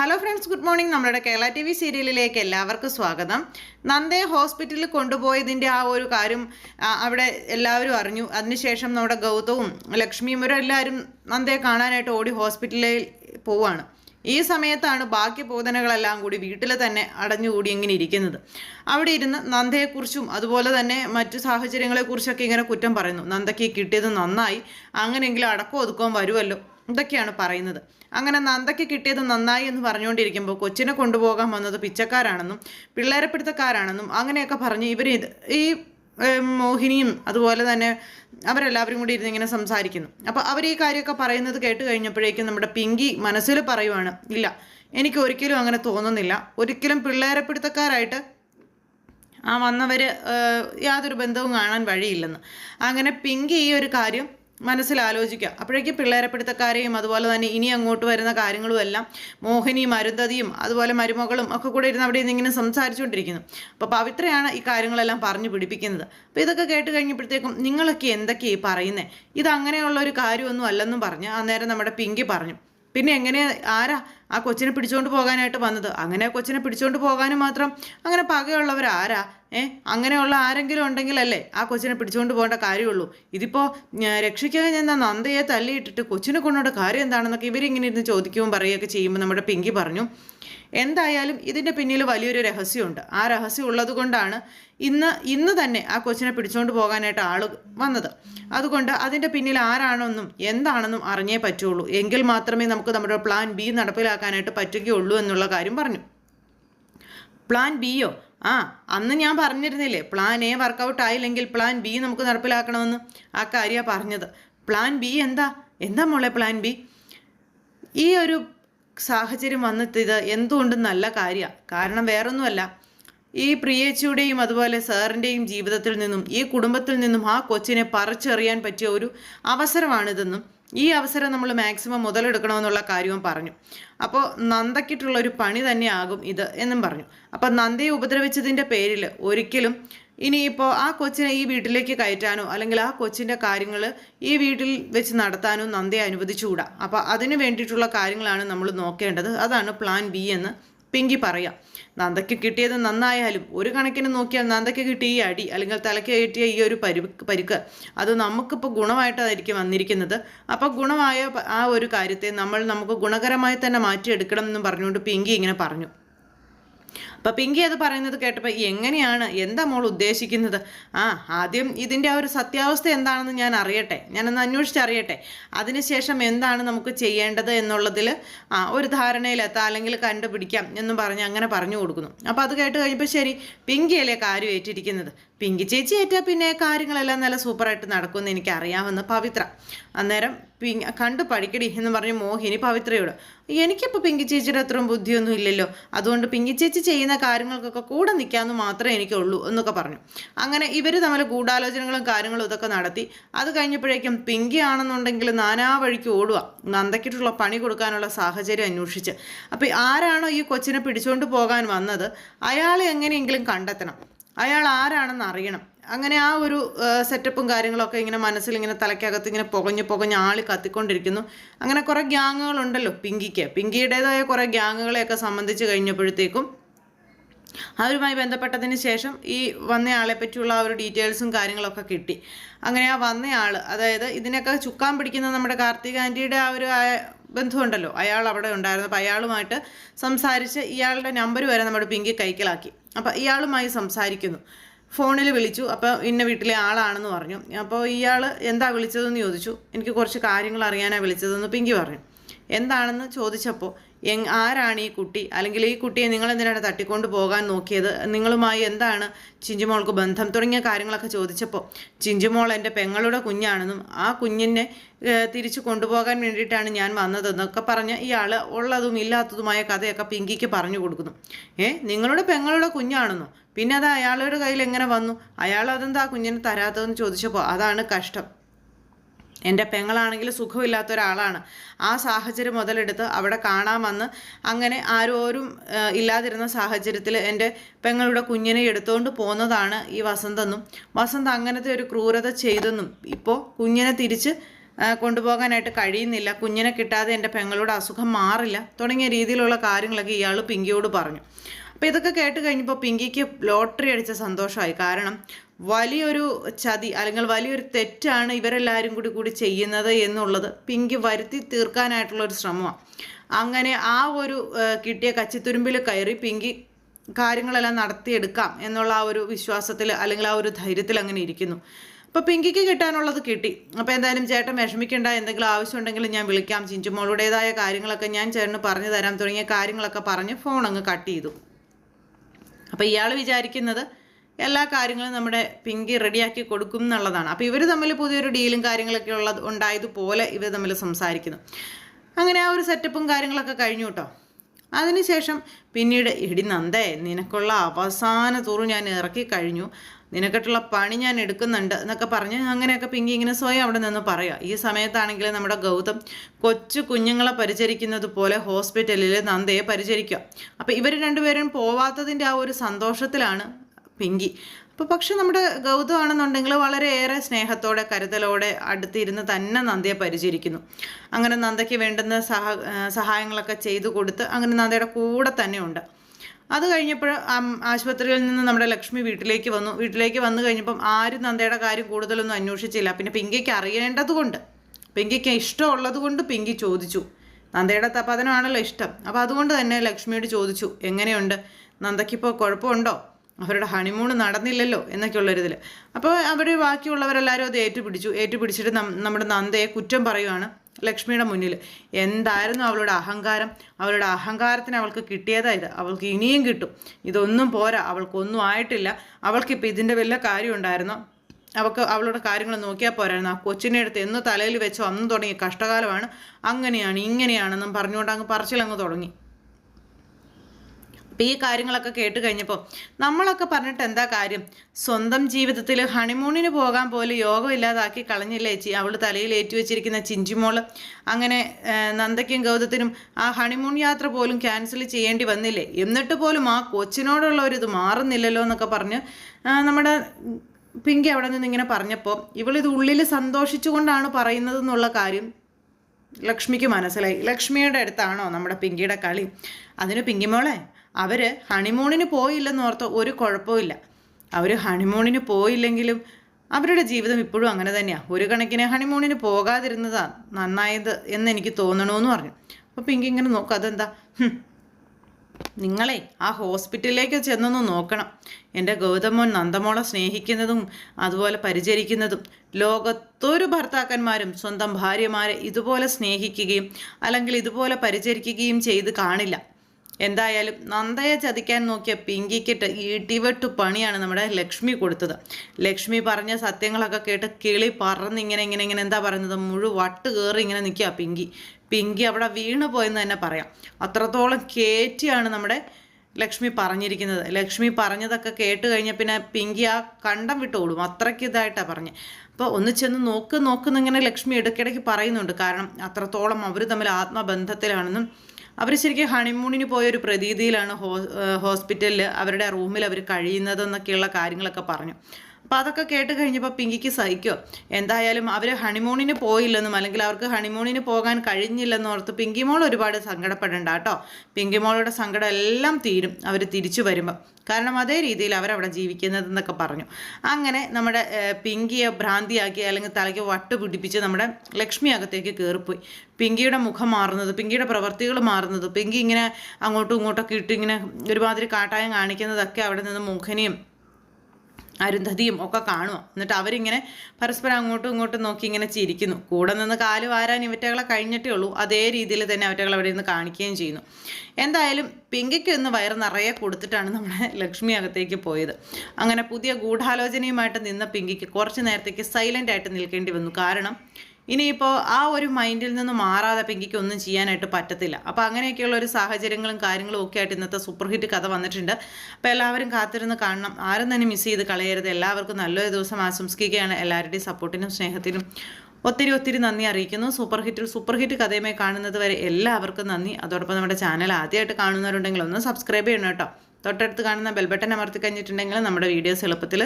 Hello friends good morning നമ്മുടെ Kerala T V സീരിയലിലേക്ക് എല്ലാവർക്കും സ്വാഗതം. നന്ദേ ഹോസ്പിറ്റലിൽ കൊണ്ടുപോയതിന്റെ ആ ഒരു കാര്യം അവിടെ എല്ലാവരും അറിഞ്ഞു. അതിനുശേഷം നമ്മുടെ ഗൗതവും ലക്ഷ്മിയും ഇവരും എല്ലാവരും നന്ദയെ കാണാനായിട്ട് ഓടി ഹോസ്പിറ്റലിൽ പോവാണ്. ഈ സമയത്താണ് ബാക്കി ബോധനകളെല്ലാം കൂടി വീട്ടിൽ തന്നെ അടഞ്ഞുകൂടി ഇങ്ങനെ ഇരിക്കുന്നത്. അവിടെ ഇരുന്ന് നന്ദയെക്കുറിച്ചും അതുപോലെ തന്നെ മറ്റു സാഹചര്യങ്ങളെക്കുറിച്ചൊക്കെ ഇങ്ങനെ കുറ്റം പറയുന്നു. നന്ദയ്ക്ക് കിട്ടിയത് നന്നായി. അങ്ങനെയെങ്കിലും അടക്കം ഒതുക്കം വരുമല്ലോ. ഇതൊക്കെയാണ് പറയുന്നത്. അങ്ങനെ നന്ദയ്ക്ക് കിട്ടിയത് നന്നായി എന്ന് പറഞ്ഞുകൊണ്ടിരിക്കുമ്പോൾ കൊച്ചിനെ കൊണ്ടുപോകാൻ വന്നത് പിച്ചക്കാരാണെന്നും പിള്ളേരെ പിടുത്തക്കാരാണെന്നും അങ്ങനെയൊക്കെ പറഞ്ഞ് ഇവർ ഈ മോഹിനിയും അതുപോലെ തന്നെ അവരെല്ലാവരും കൂടി ഇരുന്ന് ഇങ്ങനെ സംസാരിക്കുന്നു. അപ്പോൾ അവർ ഈ കാര്യമൊക്കെ പറയുന്നത് കേട്ട് കഴിഞ്ഞപ്പോഴേക്കും നമ്മുടെ പിങ്കി മനസ്സിൽ പറയുവാണ് ഇല്ല എനിക്ക് ഒരിക്കലും അങ്ങനെ തോന്നുന്നില്ല. ഒരിക്കലും പിള്ളേരെ പിടുത്തക്കാരായിട്ട് ആ വന്നവർ യാതൊരു ബന്ധവും കാണാൻ വഴിയില്ലെന്ന്. അങ്ങനെ പിങ്കി ഈ ഒരു കാര്യം മനസ്സിൽ ആലോചിക്കുക അപ്പോഴേക്കും പിള്ളേരെ പിടുത്തക്കാരെയും അതുപോലെ തന്നെ ഇനി അങ്ങോട്ട് വരുന്ന കാര്യങ്ങളും എല്ലാം മോഹിനിയും അരുന്ധതിയും അതുപോലെ മരുമകളും ഒക്കെ കൂടെ ഇരുന്ന് അവിടെ ഇന്നിങ്ങനെ സംസാരിച്ചുകൊണ്ടിരിക്കുന്നു. അപ്പോൾ പവിത്രയാണ് ഈ കാര്യങ്ങളെല്ലാം പറഞ്ഞു പിടിപ്പിക്കുന്നത്. അപ്പോൾ ഇതൊക്കെ കേട്ട് കഴിഞ്ഞപ്പോഴത്തേക്കും നിങ്ങളൊക്കെ എന്തൊക്കെയാണ് ഈ പറയുന്നത് ഇതങ്ങനെയുള്ള ഒരു കാര്യമൊന്നും അല്ലെന്നും പറഞ്ഞ് അന്നേരം നമ്മുടെ പിങ്കി പറഞ്ഞു. പിന്നെ എങ്ങനെ ആരാ ആ കൊച്ചിനെ പിടിച്ചുകൊണ്ട് പോകാനായിട്ട് വന്നത്? അങ്ങനെ കൊച്ചിനെ പിടിച്ചുകൊണ്ട് പോകാനും മാത്രം അങ്ങനെ പകയുള്ളവർ ആരാ? ഏ? അങ്ങനെയുള്ള ആരെങ്കിലും ഉണ്ടെങ്കിലല്ലേ ആ കൊച്ചിനെ പിടിച്ചുകൊണ്ട് പോകേണ്ട കാര്യമുള്ളൂ. ഇതിപ്പോൾ രക്ഷിക്കാൻ ചെന്ന നന്ദയെ തല്ലിയിട്ടിട്ട് കൊച്ചിനെ കൊണ്ടുപോകേണ്ട കാര്യം എന്താണെന്നൊക്കെ ഇവരിങ്ങനെ ഇരുന്ന് ചോദിക്കുകയും പറയുകയൊക്കെ ചെയ്യുമ്പോൾ നമ്മുടെ പിങ്കി പറഞ്ഞു എന്തായാലും ഇതിന്റെ പിന്നിൽ വലിയൊരു രഹസ്യമുണ്ട്. ആ രഹസ്യം ഉള്ളത് കൊണ്ടാണ് ഇന്ന് ഇന്ന് തന്നെ ആ കൊച്ചിനെ പിടിച്ചുകൊണ്ട് പോകാനായിട്ട് ആൾ വന്നത്. അതുകൊണ്ട് അതിന്റെ പിന്നിൽ ആരാണെന്നും എന്താണെന്നും അറിഞ്ഞേ പറ്റുള്ളൂ. എങ്കിൽ മാത്രമേ നമുക്ക് നമ്മുടെ പ്ലാൻ ബി നടപ്പിലാക്കാനായിട്ട് പറ്റുകയുള്ളൂ എന്നുള്ള കാര്യം പറഞ്ഞു. പ്ലാൻ ബിയോ ആ അന്ന് ഞാൻ പറഞ്ഞിരുന്നില്ലേ പ്ലാൻ എ വർക്കൗട്ട് ആയില്ലെങ്കിൽ പ്ലാൻ ബി നമുക്ക് നടപ്പിലാക്കണമെന്ന്. ആ കാര്യമാണ് പറഞ്ഞത്. പ്ലാൻ ബി എന്താ? എന്താ മോളെ പ്ലാൻ ബി ഈ ഒരു സാഹചര്യം വന്നെത്തിയത് എന്തുകൊണ്ടും നല്ല കാര്യമാണ് കാരണം വേറൊന്നുമല്ല. ഈ പ്രിയേച്ചിയുടെയും അതുപോലെ സാറിന്റെയും ജീവിതത്തിൽ നിന്നും ഈ കുടുംബത്തിൽ നിന്നും ആ കൊച്ചിനെ പറിച്ചെറിയാൻ പറ്റിയ ഒരു അവസരമാണിതെന്നും ഈ അവസരം നമ്മൾ മാക്സിമം മുതലെടുക്കണമെന്നുള്ള കാര്യവും പറഞ്ഞു. അപ്പോൾ നന്ദക്കിട്ടുള്ള ഒരു പണി തന്നെയാകും ഇത് എന്നും പറഞ്ഞു. അപ്പോൾ നന്ദയെ ഉപദ്രവിച്ചതിന്റെ പേരിൽ ഒരിക്കലും ഇനിയിപ്പോൾ ആ കൊച്ചിനെ ഈ വീട്ടിലേക്ക് കയറ്റാനോ അല്ലെങ്കിൽ ആ കൊച്ചിന്റെ കാര്യങ്ങൾ ഈ വീട്ടിൽ വെച്ച് നടത്താനോ നന്ദയെ അനുവദിച്ചുകൂടാ. അപ്പോൾ അതിന് വേണ്ടിയിട്ടുള്ള കാര്യങ്ങളാണ് നമ്മൾ നോക്കേണ്ടത്. അതാണ് പ്ലാൻ ബി എന്ന് പിങ്കി പറയാം. നന്ദയ്ക്ക് കിട്ടിയത് നന്നായാലും ഒരു കണക്കിന് നോക്കിയാൽ നന്ദയ്ക്ക് കിട്ടിയ ഈ അടി അല്ലെങ്കിൽ തലയ്ക്ക് കിട്ടിയ ഈ ഒരു പരി പരിക്ക് അത് നമുക്കിപ്പോൾ ഗുണമായിട്ടായിരിക്കും വന്നിരിക്കുന്നത്. അപ്പോൾ ഗുണമായ ആ ഒരു കാര്യത്തെ നമ്മൾ നമുക്ക് ഗുണകരമായി തന്നെ മാറ്റിയെടുക്കണം എന്ന് പറഞ്ഞുകൊണ്ട് പിങ്കി ഇങ്ങനെ പറഞ്ഞു. അപ്പം പിങ്കി അത് പറയുന്നത് കേട്ടപ്പോൾ എങ്ങനെയാണ്? എന്താ മോൾ ഉദ്ദേശിക്കുന്നത്? ആ ആദ്യം ഇതിന്റെ ആ ഒരു സത്യാവസ്ഥ എന്താണെന്ന് ഞാൻ അറിയട്ടെ. ഞാനൊന്ന് അന്വേഷിച്ചറിയട്ടെ അതിനുശേഷം എന്താണ് നമുക്ക് ചെയ്യേണ്ടത് എന്നുള്ളതിൽ ആ ഒരു ധാരണയിലെത്താം അല്ലെങ്കിൽ കണ്ടുപിടിക്കാം എന്നും പറഞ്ഞ് അങ്ങനെ പറഞ്ഞു കൊടുക്കുന്നു. അപ്പോൾ അത് കേട്ട് കഴിഞ്ഞപ്പോൾ ശരി പിങ്കിയല്ലേ കാര്യം ഏറ്റിരിക്കുന്നത് പിങ്കി ചേച്ചി ഏറ്റാൽ പിന്നെ കാര്യങ്ങളെല്ലാം നല്ല സൂപ്പറായിട്ട് നടക്കുമെന്ന് എനിക്ക് അറിയാമെന്ന് പവിത്ര. അന്നേരം പിങ് കണ്ടു പഠിക്കടി എന്ന് പറഞ്ഞ് മോഹിനി പവിത്രയോട് എനിക്കിപ്പോൾ പിങ്കി ചേച്ചിയുടെ അത്രയും ബുദ്ധിയൊന്നും ഇല്ലല്ലോ. അതുകൊണ്ട് പിങ്കി ചേച്ചി ചെയ്യുന്ന കാര്യങ്ങൾക്കൊക്കെ കൂടെ നിൽക്കാമെന്ന് മാത്രമേ എനിക്കുള്ളൂ എന്നൊക്കെ പറഞ്ഞു. അങ്ങനെ ഇവർ തമ്മിൽ ഗൂഢാലോചനകളും കാര്യങ്ങളും ഇതൊക്കെ നടത്തി. അത് കഴിഞ്ഞപ്പോഴേക്കും പിങ്കി ആണെന്നുണ്ടെങ്കിൽ നാനാ വഴിക്ക് ഓടുക നന്ദയ്ക്കിട്ടുള്ള പണി കൊടുക്കാനുള്ള സാഹചര്യം അന്വേഷിച്ച്. അപ്പോൾ ആരാണോ ഈ കൊച്ചിനെ പിടിച്ചുകൊണ്ട് പോകാൻ വന്നത് അയാളെ എങ്ങനെയെങ്കിലും കണ്ടെത്തണം. അയാൾ ആരാണെന്ന് അറിയണം. അങ്ങനെ ആ ഒരു സെറ്റപ്പും കാര്യങ്ങളൊക്കെ ഇങ്ങനെ മനസ്സിൽ ഇങ്ങനെ തലയ്ക്കകത്ത് ഇങ്ങനെ പുകഞ്ഞ് പുകഞ്ഞ് ആളി കത്തിക്കൊണ്ടിരിക്കുന്നു. അങ്ങനെ കുറേ ഗ്യാങ്ങുകളുണ്ടല്ലോ പിങ്കിക്ക്. പിങ്കിയുടേതായ കുറേ ഗ്യാങ്ങുകളെയൊക്കെ സംബന്ധിച്ച് കഴിഞ്ഞപ്പോഴത്തേക്കും അവരുമായി ബന്ധപ്പെട്ടതിന് ശേഷം ഈ വന്നയാളെ പറ്റിയുള്ള ആ ഒരു ഡീറ്റെയിൽസും കാര്യങ്ങളൊക്കെ കിട്ടി. അങ്ങനെ ആ വന്നയാൾ അതായത് ഇതിനൊക്കെ ചുക്കാൻ പിടിക്കുന്ന നമ്മുടെ കാർത്തിക ആന്റിയുടെ ആ ഒരു ബന്ധുണ്ടല്ലോ അയാൾ അവിടെ ഉണ്ടായിരുന്നു. അപ്പോൾ അയാളുമായിട്ട് സംസാരിച്ച് ഇയാളുടെ നമ്പർ വരെ നമ്മുടെ പിങ്കി കൈക്കലാക്കി. അപ്പോൾ ഇയാളുമായി സംസാരിക്കുന്നു. ഫോണിൽ വിളിച്ചു. അപ്പോൾ ഇന്ന വീട്ടിലെ ആളാണെന്ന് പറഞ്ഞു. അപ്പോൾ ഇയാൾ എന്താ വിളിച്ചതെന്ന് ചോദിച്ചു. എനിക്ക് കുറച്ച് കാര്യങ്ങൾ അറിയാനാണ് വിളിച്ചതെന്ന് പിങ്കി പറഞ്ഞു. എന്താണെന്ന് ചോദിച്ചപ്പോൾ എങ് ആരാണ് ഈ കുട്ടി? അല്ലെങ്കിൽ ഈ കുട്ടിയെ നിങ്ങൾ എന്തിനാണ് തട്ടിക്കൊണ്ട് പോകാൻ നോക്കിയത്? നിങ്ങളുമായി എന്താണ് ചിഞ്ചുമോൾക്ക് ബന്ധം? തുടങ്ങിയ കാര്യങ്ങളൊക്കെ ചോദിച്ചപ്പോൾ ചിഞ്ചുമോൾ എന്റെ പെങ്ങളുടെ കുഞ്ഞാണെന്നും ആ കുഞ്ഞിനെ തിരിച്ചു കൊണ്ടുപോകാൻ വേണ്ടിയിട്ടാണ് ഞാൻ വന്നതെന്നൊക്കെ പറഞ്ഞ് ഇയാൾ ഉള്ളതും ഇല്ലാത്തതുമായ കഥയൊക്കെ പിങ്കിക്ക് പറഞ്ഞു കൊടുക്കുന്നു. ഏ നിങ്ങളുടെ പെങ്ങളുടെ കുഞ്ഞാണെന്നോ? പിന്നെ അത് അയാളുടെ കയ്യിൽ എങ്ങനെ വന്നു? അയാൾ അതെന്താ കുഞ്ഞിനെ തരാത്തതെന്ന് ചോദിച്ചപ്പോൾ അതാണ് കഷ്ടം. എന്റെ പെങ്ങളാണെങ്കിൽ സുഖമില്ലാത്ത ഒരാളാണ്. ആ സാഹചര്യം മുതലെടുത്ത് അവിടെ കാണാമെന്ന് അങ്ങനെ ആരോരും ഇല്ലാതിരുന്ന സാഹചര്യത്തിൽ എന്റെ പെങ്ങളുടെ കുഞ്ഞിനെ എടുത്തുകൊണ്ട് പോന്നതാണ് ഈ വസന്തെന്നും. വസന്ത് അങ്ങനത്തെ ഒരു ക്രൂരത ചെയ്തെന്നും. ഇപ്പോൾ കുഞ്ഞിനെ തിരിച്ച് കൊണ്ടുപോകാനായിട്ട് കഴിയുന്നില്ല. കുഞ്ഞിനെ കിട്ടാതെ എന്റെ പെങ്ങളുടെ അസുഖം മാറില്ല. തുടങ്ങിയ രീതിയിലുള്ള കാര്യങ്ങളൊക്കെ ഇയാൾ പിങ്കിയോട് പറഞ്ഞു. അപ്പോൾ ഇതൊക്കെ കേട്ട് കഴിഞ്ഞപ്പോൾ പിങ്കിക്ക് ലോട്ടറി അടിച്ച സന്തോഷമായി. കാരണം വലിയൊരു ചതി അല്ലെങ്കിൽ വലിയൊരു തെറ്റാണ് ഇവരെല്ലാവരും കൂടി കൂടി ചെയ്യുന്നത് എന്നുള്ളത് പിങ്കി വരുത്തി തീർക്കാനായിട്ടുള്ള ഒരു ശ്രമമാണ്. അങ്ങനെ ആ ഒരു കിട്ടിയ കച്ചിത്തുരുമ്പിൽ കയറി പിങ്കി കാര്യങ്ങളെല്ലാം നടത്തിയെടുക്കാം എന്നുള്ള ആ ഒരു വിശ്വാസത്തിൽ അല്ലെങ്കിൽ ആ ഒരു ധൈര്യത്തിൽ അങ്ങനെ ഇരിക്കുന്നു. അപ്പോൾ പിങ്കിക്ക് കിട്ടാനുള്ളത് കിട്ടി. അപ്പോൾ എന്തായാലും ചേട്ടൻ വിഷമിക്കേണ്ട എന്തെങ്കിലും ആവശ്യമുണ്ടെങ്കിൽ ഞാൻ വിളിക്കാം. ചിഞ്ചുമോളുടേതായ കാര്യങ്ങളൊക്കെ ഞാൻ ചേട്ടന് പറഞ്ഞു തരാം. തുടങ്ങിയ കാര്യങ്ങളൊക്കെ പറഞ്ഞ് ഫോൺ അങ്ങ് കട്ട് ചെയ്തു. അപ്പോൾ ഇയാൾ വിചാരിക്കുന്നത് എല്ലാ കാര്യങ്ങളും നമ്മുടെ പിങ്കി റെഡിയാക്കി കൊടുക്കും എന്നുള്ളതാണ്. അപ്പോൾ ഇവർ തമ്മിൽ പുതിയൊരു ഡീലും കാര്യങ്ങളൊക്കെ ഉള്ളത് ഉണ്ടായതുപോലെ ഇവർ തമ്മിൽ സംസാരിക്കുന്നു. അങ്ങനെ ആ ഒരു സെറ്റപ്പും കാര്യങ്ങളൊക്കെ കഴിഞ്ഞു കേട്ടോ. അതിനുശേഷം പിന്നീട് ഇടി നന്ദേ നിനക്കുള്ള അവസാന തുറു ഞാൻ ഇറക്കി കഴിഞ്ഞു. നിനക്കിട്ടുള്ള പണി ഞാൻ എടുക്കുന്നുണ്ട് എന്നൊക്കെ പറഞ്ഞ് അങ്ങനെയൊക്കെ പിങ്കി ഇങ്ങനെ സ്വയം അവിടെ നിന്ന് പറയുക ഈ സമയത്താണെങ്കിൽ നമ്മുടെ ഗൗതം കൊച്ചു കുഞ്ഞുങ്ങളെ പരിചരിക്കുന്നത് പോലെ ഹോസ്പിറ്റലിൽ നന്ദയെ പരിചരിക്കുക. അപ്പോൾ ഇവർ രണ്ടുപേരും പോവാത്തതിന്റെ ആ ഒരു സന്തോഷത്തിലാണ് പിങ്കി. അപ്പോൾ പക്ഷെ നമ്മുടെ ഗൗതം ആണെന്നുണ്ടെങ്കിൽ വളരെയേറെ സ്നേഹത്തോടെ കരുതലോടെ അടുത്തിരുന്ന് തന്നെ നന്ദയെ പരിചരിക്കുന്നു. അങ്ങനെ നന്ദയ്ക്ക് വേണ്ടുന്ന സഹ സഹായങ്ങളൊക്കെ ചെയ്തു കൊടുത്ത് അങ്ങനെ നന്ദയുടെ കൂടെ തന്നെ ഉണ്ട്. അത് കഴിഞ്ഞപ്പോൾ ആശുപത്രിയിൽ നിന്ന് നമ്മുടെ ലക്ഷ്മി വീട്ടിലേക്ക് വന്നു. വീട്ടിലേക്ക് വന്നു കഴിഞ്ഞപ്പം ആരും നന്ദയുടെ കാര്യം കൂടുതലൊന്നും അന്വേഷിച്ചില്ല. പിന്നെ പിങ്കിക്ക് അറിയേണ്ടതുകൊണ്ട് പിങ്കിക്ക് ഇഷ്ടമുള്ളത് കൊണ്ട് പിങ്കി ചോദിച്ചു. നന്ദയുടെ തപ്പതനമാണല്ലോ ഇഷ്ടം. അപ്പോൾ അതുകൊണ്ട് തന്നെ ലക്ഷ്മിയോട് ചോദിച്ചു എങ്ങനെയുണ്ട്? നന്ദയ്ക്കിപ്പോൾ കുഴപ്പമുണ്ടോ? അവരുടെ ഹണിമൂൺ നടന്നില്ലല്ലോ എന്നൊക്കെയുള്ളൊരിതിൽ അപ്പോൾ അവർ ബാക്കിയുള്ളവരെല്ലാവരും അത് ഏറ്റുപിടിച്ചു. ഏറ്റുപിടിച്ചിട്ട് നമ്മുടെ നന്ദയെ കുറ്റം പറയുവാണ് ലക്ഷ്മിയുടെ മുന്നിൽ എന്തായിരുന്നു അവളുടെ അഹങ്കാരം? അവളുടെ അഹങ്കാരത്തിന് അവൾക്ക് കിട്ടിയതാ ഇത്. അവൾക്ക് ഇനിയും കിട്ടും. ഇതൊന്നും പോരാ. അവൾക്കൊന്നും ആയിട്ടില്ല. അവൾക്കിപ്പോൾ ഇതിന്റെ വല്ല കാര്യം ഉണ്ടായിരുന്നോ? അവൾക്ക് അവളുടെ കാര്യങ്ങൾ നോക്കിയാൽ പോരായിരുന്നു. ആ കൊച്ചിനെ അടുത്ത് എന്ന് തലയിൽ വെച്ചോ അന്ന് തുടങ്ങിയ കഷ്ടകാലമാണ്. അങ്ങനെയാണ് ഇങ്ങനെയാണെന്നും പറഞ്ഞുകൊണ്ട് അങ്ങ് പറച്ചിലങ്ങ് തുടങ്ങി. അപ്പം ഈ കാര്യങ്ങളൊക്കെ കേട്ട് കഴിഞ്ഞപ്പോൾ നമ്മളൊക്കെ പറഞ്ഞിട്ട് എന്താ കാര്യം? സ്വന്തം ജീവിതത്തിൽ ഹണിമൂണിന് പോകാൻ പോലും യോഗം ഇല്ലാതാക്കി കളഞ്ഞില്ലേ ചേച്ചി അവൾ തലയിൽ ഏറ്റു വെച്ചിരിക്കുന്ന ചിഞ്ചിമോൾ അങ്ങനെ നന്ദയ്ക്കും ഗൗതത്തിനും ആ ഹണിമൂൺ യാത്ര പോലും ക്യാൻസൽ ചെയ്യേണ്ടി വന്നില്ലേ? എന്നിട്ട് പോലും ആ കൊച്ചിനോടുള്ള ഒരു ഇത് മാറുന്നില്ലല്ലോ എന്നൊക്കെ പറഞ്ഞ് നമ്മുടെ പിങ്കി അവിടെ നിന്ന് ഇങ്ങനെ പറഞ്ഞപ്പോൾ ഇവളിത് ഉള്ളിൽ സന്തോഷിച്ചുകൊണ്ടാണ് പറയുന്നത് എന്നുള്ള കാര്യം ലക്ഷ്മിക്ക് മനസ്സിലായി. ലക്ഷ്മിയുടെ അടുത്താണോ നമ്മുടെ പിങ്കിയുടെ കളി? അതിന് പിങ്കിമോളെ അവർ ഹണിമൂണിന് പോയില്ലെന്ന് ഓർത്ത് ഒരു കുഴപ്പമില്ല അവർ ഹണിമൂണിന് പോയില്ലെങ്കിലും അവരുടെ ജീവിതം ഇപ്പോഴും അങ്ങനെ തന്നെയാണ് ഒരു കണക്കിന് ഹണിമൂണിന് പോകാതിരുന്നതാണ് നന്നായത് എന്ന് എനിക്ക് തോന്നണമെന്ന് പറഞ്ഞു. അപ്പോൾ പിങ്കി ഇങ്ങനെ നോക്കും അതെന്താ? നിങ്ങളെ ആ ഹോസ്പിറ്റലിലേക്ക് ചെന്നൊന്ന് നോക്കണം. എന്റെ ഗൗതമോൻ നന്ദമോളെ സ്നേഹിക്കുന്നതും അതുപോലെ പരിചരിക്കുന്നതും ലോകത്തൊരു ഭർത്താക്കന്മാരും സ്വന്തം ഭാര്യമാരെ ഇതുപോലെ സ്നേഹിക്കുകയും അല്ലെങ്കിൽ ഇതുപോലെ പരിചരിക്കുകയും ചെയ്ത് കാണില്ല. എന്തായാലും നന്ദയെ ചതിക്കാൻ നോക്കിയ പിങ്കിക്കിട്ട് ഇടിവെട്ടു പണിയാണ് നമ്മുടെ ലക്ഷ്മി കൊടുത്തത്. ലക്ഷ്മി പറഞ്ഞ സത്യങ്ങളൊക്കെ കേട്ട് കിളി പറന്ന് ഇങ്ങനെ ഇങ്ങനെ എന്താ പറയുന്നത്? മുഴുവട്ട് കയറി ഇങ്ങനെ നിൽക്കുക പിങ്കി. പിങ്കി അവിടെ വീണു പോയെന്ന് തന്നെ പറയാം. അത്രത്തോളം കയറ്റിയാണ് നമ്മുടെ ലക്ഷ്മി പറഞ്ഞിരിക്കുന്നത്. ലക്ഷ്മി പറഞ്ഞതൊക്കെ കേട്ട് കഴിഞ്ഞ പിന്നെ പിങ്കി ആ കണ്ടം വിട്ടോടും അത്രയ്ക്ക് ഇതായിട്ടാണ് പറഞ്ഞത് അപ്പോൾ ഒന്ന് ചെന്ന് നോക്ക് നോക്കുന്നിങ്ങനെ ലക്ഷ്മി ഇടയ്ക്കിടയ്ക്ക് പറയുന്നുണ്ട്. കാരണം അത്രത്തോളം അവർ തമ്മിൽ ആത്മബന്ധത്തിലാണെന്നും അവർ ശരിക്കും ഹണിമൂണിന് പോയ ഒരു പ്രതീതിയിലാണ് ഹോസ്പിറ്റലിൽ അവരുടെ റൂമിൽ അവർ കഴിയുന്നതെന്നൊക്കെയുള്ള കാര്യങ്ങളൊക്കെ പറഞ്ഞു. അപ്പോൾ അതൊക്കെ കേട്ട് കഴിഞ്ഞപ്പോൾ പിങ്കിക്ക് സഹിക്കോ. എന്തായാലും അവർ ഹണിമൂണിന് പോയില്ലെന്നും അല്ലെങ്കിൽ അവർക്ക് ഹണിമൂണിന് പോകാൻ കഴിഞ്ഞില്ലെന്ന് ഓർത്ത് പിങ്കിമോൾ ഒരുപാട് സങ്കടപ്പെടേണ്ട കേട്ടോ. പിങ്കിമോളുടെ സങ്കടം എല്ലാം തീരും അവർ തിരിച്ചു വരുമ്പോൾ കാരണം അതേ രീതിയിൽ അവരവിടെ ജീവിക്കുന്നതെന്നൊക്കെ പറഞ്ഞു. അങ്ങനെ നമ്മുടെ പിങ്കിയെ ഭ്രാന്തിയാക്കി അല്ലെങ്കിൽ തലയ്ക്ക് വട്ട് പിടിപ്പിച്ച് നമ്മുടെ ലക്ഷ്മി അകത്തേക്ക് കയറിപ്പോയി പിങ്കിയുടെ മുഖം മാറുന്നത് പിങ്കിയുടെ പ്രവൃത്തികൾ മാറുന്നത് പിങ്കി ഇങ്ങനെ അങ്ങോട്ടും ഇങ്ങോട്ടൊക്കെ ഇട്ട് ഇങ്ങനെ ഒരുമാതിരി കാട്ടായം കാണിക്കുന്നതൊക്കെ അവിടെ നിന്ന് മുഖനിയും അരുന്ധതിയും ഒക്കെ കാണുക എന്നിട്ട് അവരിങ്ങനെ പരസ്പരം അങ്ങോട്ടും ഇങ്ങോട്ടും നോക്കി ഇങ്ങനെ ചിരിക്കുന്നു. കൂടെ നിന്ന് കാൽ വാരാൻ ഇവറ്റകളെ കഴിഞ്ഞിട്ടേ ഉള്ളൂ. അതേ രീതിയിൽ തന്നെ അവറ്റകൾ അവിടെ നിന്ന് കാണിക്കുകയും ചെയ്യുന്നു. എന്തായാലും പിങ്കിക്ക് ഒന്ന് വയറ് നിറയെ കൊടുത്തിട്ടാണ് നമ്മുടെ ലക്ഷ്മി അകത്തേക്ക് പോയത്. അങ്ങനെ പുതിയ ഗൂഢാലോചനയുമായിട്ട് നിന്ന പിങ്കിക്ക് കുറച്ച് നേരത്തേക്ക് സൈലന്റ് ആയിട്ട് നിൽക്കേണ്ടി വന്നു. കാരണം ഇനിയിപ്പോൾ ആ ഒരു മൈൻഡിൽ നിന്ന് മാറാതെ പെങ്കിക്ക് ഒന്നും ചെയ്യാനായിട്ട് പറ്റത്തില്ല. അപ്പോൾ അങ്ങനെയൊക്കെയുള്ള ഒരു സാഹചര്യങ്ങളും കാര്യങ്ങളും ഒക്കെ ആയിട്ട് ഇന്നത്തെ സൂപ്പർ ഹിറ്റ് കഥ വന്നിട്ടുണ്ട്. അപ്പോൾ എല്ലാവരും കാത്തിരുന്ന് കാണണം. ആരും തന്നെ മിസ് ചെയ്ത് കളയരുത്. എല്ലാവർക്കും നല്ലൊരു ദിവസം ആശംസിക്കുകയാണ്. എല്ലാവരുടെയും സപ്പോർട്ടിനും സ്നേഹത്തിനും ഒത്തിരി ഒത്തിരി നന്ദി അറിയിക്കുന്നു. സൂപ്പർ ഹിറ്റിൽ സൂപ്പർ ഹിറ്റ് കഥയുമായി കാണുന്നത് വരെ എല്ലാവർക്കും നന്ദി. അതോടൊപ്പം നമ്മുടെ ചാനൽ ആദ്യമായിട്ട് കാണുന്നവരുണ്ടെങ്കിൽ ഒന്ന് സബ്സ്ക്രൈബ് ചെയ്യണം കേട്ടോ. തൊട്ടടുത്ത് കാണുന്ന ബെൽബട്ടൺ അമർത്തി കഴിഞ്ഞിട്ടുണ്ടെങ്കിൽ നമ്മുടെ വീഡിയോസ് എളുപ്പത്തിൽ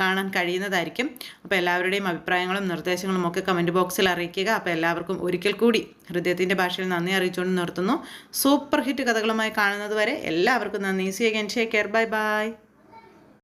കാണാൻ കഴിയുന്നതായിരിക്കും. അപ്പോൾ എല്ലാവരുടെയും അഭിപ്രായങ്ങളും നിർദ്ദേശങ്ങളും ഒക്കെ കമന്റ് ബോക്സിൽ അറിയിക്കുക. അപ്പോൾ എല്ലാവർക്കും ഒരിക്കൽ കൂടി ഹൃദയത്തിന്റെ ഭാഷയിൽ നന്ദി അറിയിച്ചുകൊണ്ട് നിർത്തുന്നു. സൂപ്പർ ഹിറ്റ് കഥകളുമായി കാണുന്നത് വരെ എല്ലാവർക്കും നന്ദി. സി എൻ ഷേ കെയർ ബൈ ബൈ